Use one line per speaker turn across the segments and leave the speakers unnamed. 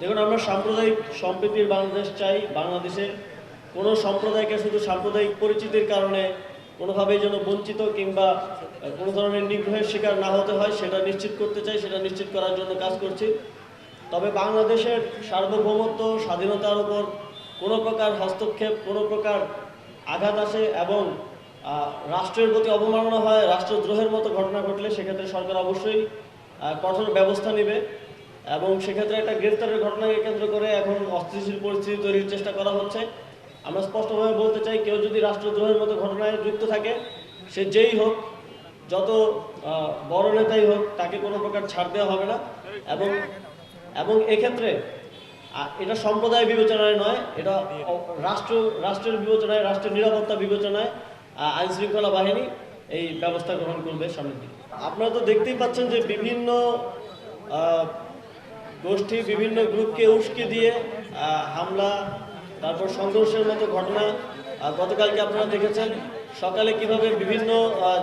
দেখুন, আমরা সাম্প্রদায়িক সম্প্রীতির বাংলাদেশ চাই। বাংলাদেশে কোনো সম্প্রদায়কে শুধু সাম্প্রদায়িক পরিচিতির কারণে কোনোভাবেই যেন বঞ্চিত কিংবা কোনো ধরনের নিগ্রহের শিকার না হতে হয়, সেটা নিশ্চিত করতে চাই, সেটা নিশ্চিত করার জন্য কাজ করছি। তবে বাংলাদেশের সার্বভৌমত্ব, স্বাধীনতার উপর কোনো প্রকার হস্তক্ষেপ, কোনো প্রকার আঘাত আসে এবং রাষ্ট্রের প্রতি অবমাননা হয়, রাষ্ট্রদ্রোহের মতো ঘটনা ঘটলে সেক্ষেত্রে সরকার অবশ্যই কঠোর ব্যবস্থা নেবে। এবং সেক্ষেত্রে একটা গ্রেফতারের ঘটনাকে কেন্দ্র করে এখন অস্থিতিশীল পরিস্থিতি তৈরির চেষ্টা করা হচ্ছে। আমরা স্পষ্টভাবে বলতে চাই, কেউ যদি রাষ্ট্রদ্রোহের মতো ঘটনায় যুক্ত থাকে, সে যেই হোক, যত বড় নেতাই হোক, তাকে কোনো প্রকার ছাড় দেওয়া হবে না। এবং এবং এক্ষেত্রে এটা সম্প্রদায় বিবেচনায় নয়, এটা রাষ্ট্র, রাষ্ট্রের বিবেচনায়, রাষ্ট্রের নিরাপত্তা বিবেচনায় আইন শৃঙ্খলা বাহিনী এই ব্যবস্থা গ্রহণ করবে সামনের দিকে। আপনারা তো দেখতেই পাচ্ছেন যে বিভিন্ন গোষ্ঠী বিভিন্ন গ্রুপকে উস্কে দিয়ে হামলা, তারপর সংঘর্ষের মতো ঘটনা গতকালকে আপনারা দেখেছেন। সকালে কীভাবে বিভিন্ন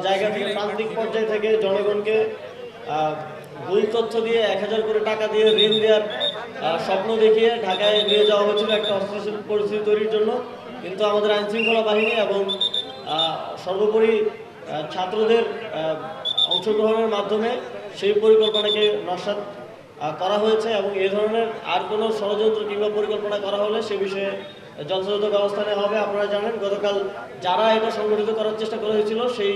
জায়গা থেকে, প্রান্তিক পর্যায় থেকে জনগণকে ভুল তথ্য দিয়ে এক হাজার করে টাকা দিয়ে ঋণ দেওয়ার স্বপ্ন দেখিয়ে ঢাকায় নিয়ে যাওয়া হয়েছিল একটা অস্থিতিশীল পরিস্থিতি তৈরির জন্য। কিন্তু আমাদের আইনশৃঙ্খলা বাহিনী এবং সর্বোপরি ছাত্রদের অংশগ্রহণের মাধ্যমে সেই পরিকল্পনাকে নস্বাত করা হয়েছে এবং এ ধরনের আর কোনো ষড়যন্ত্র কিংবা পরিকল্পনা করা হলে সে বিষয়ে যথাযথ ব্যবস্থা নেওয়া হবে। আপনারা জানেন, গতকাল যারা এটা সংগঠিত করার চেষ্টা করা হয়েছিল সেই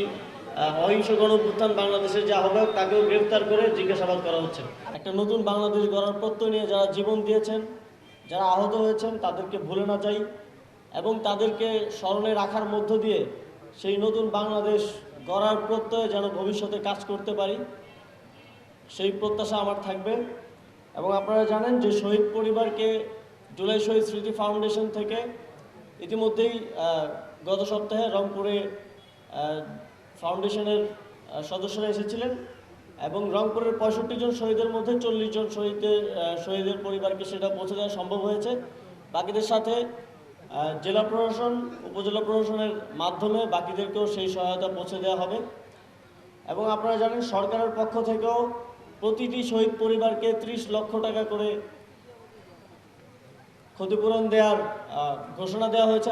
অহিংস গণভ্যুত্থান বাংলাদেশের যে আহ্বায়ক তাকেও গ্রেফতার করে জিজ্ঞাসাবাদ করা হচ্ছে। একটা নতুন বাংলাদেশ গড়ার প্রত্যয় নিয়ে যারা জীবন দিয়েছেন, যারা আহত হয়েছেন, তাদেরকে ভুলে না যাই এবং তাদেরকে স্মরণে রাখার মধ্য দিয়ে সেই নতুন বাংলাদেশ গড়ার প্রত্যয়ে যেন ভবিষ্যতে কাজ করতে পারি। সেই প্রত্যাশা আমার থাকবে। এবং আপনারা জানেন যে শহীদ পরিবারকে জুলাই শহীদ স্মৃতি ফাউন্ডেশন থেকে ইতিমধ্যেই গত সপ্তাহে রংপুরে ফাউন্ডেশনের সদস্যরা এসেছিলেন এবং রংপুরের পঁয়ষট্টি জন শহীদের মধ্যে চল্লিশ জন শহীদের শহীদের পরিবারকে সেটা পৌঁছে দেওয়া সম্ভব হয়েছে। বাকিদের সাথে জেলা প্রশাসন, উপজেলা প্রশাসনের মাধ্যমে বাকিদেরকেও সেই সহায়তা পৌঁছে দেওয়া হবে। এবং আপনারা জানেন সরকারের পক্ষ থেকেও প্রতিটি শহীদ পরিবারকে ত্রিশ লক্ষ টাকা করে ক্ষতিপূরণ দেওয়ার ঘোষণা দেওয়া হয়েছে।